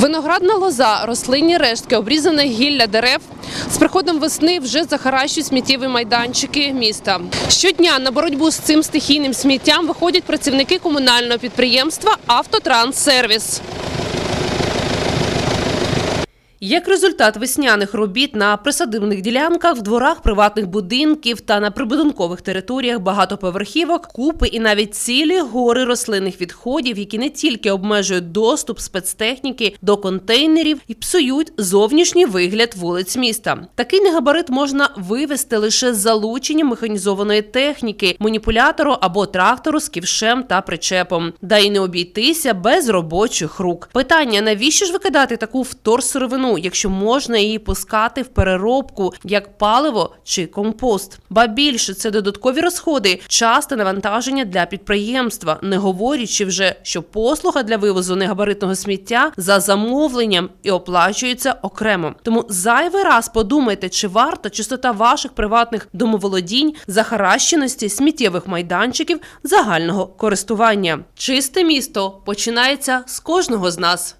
Виноградна лоза, рослинні рештки, обрізане гілля дерев. З приходом весни вже захаращують сміттєві майданчики міста. Щодня на боротьбу з цим стихійним сміттям виходять працівники комунального підприємства Автотранссервіс. Як результат весняних робіт на присадибних ділянках, в дворах приватних будинків та на прибудинкових територіях багатоповерхівок, купи і навіть цілі гори рослинних відходів, які не тільки обмежують доступ спецтехніки до контейнерів і псують зовнішній вигляд вулиць міста. Такий негабарит можна вивести лише з залученням механізованої техніки, маніпулятору або трактору з ківшем та причепом, да й не обійтися без робочих рук. Питання: навіщо ж викидати таку вторсировину, якщо можна її пускати в переробку як паливо чи компост? Ба більше це додаткові розходи, часте навантаження для підприємства, не говорячи вже, що послуга для вивозу негабаритного сміття за замовленням і оплачується окремо. Тому зайвий раз подумайте, чи варта чистота ваших приватних домоволодінь, захаращеності сміттєвих майданчиків загального користування. Чисте місто починається з кожного з нас.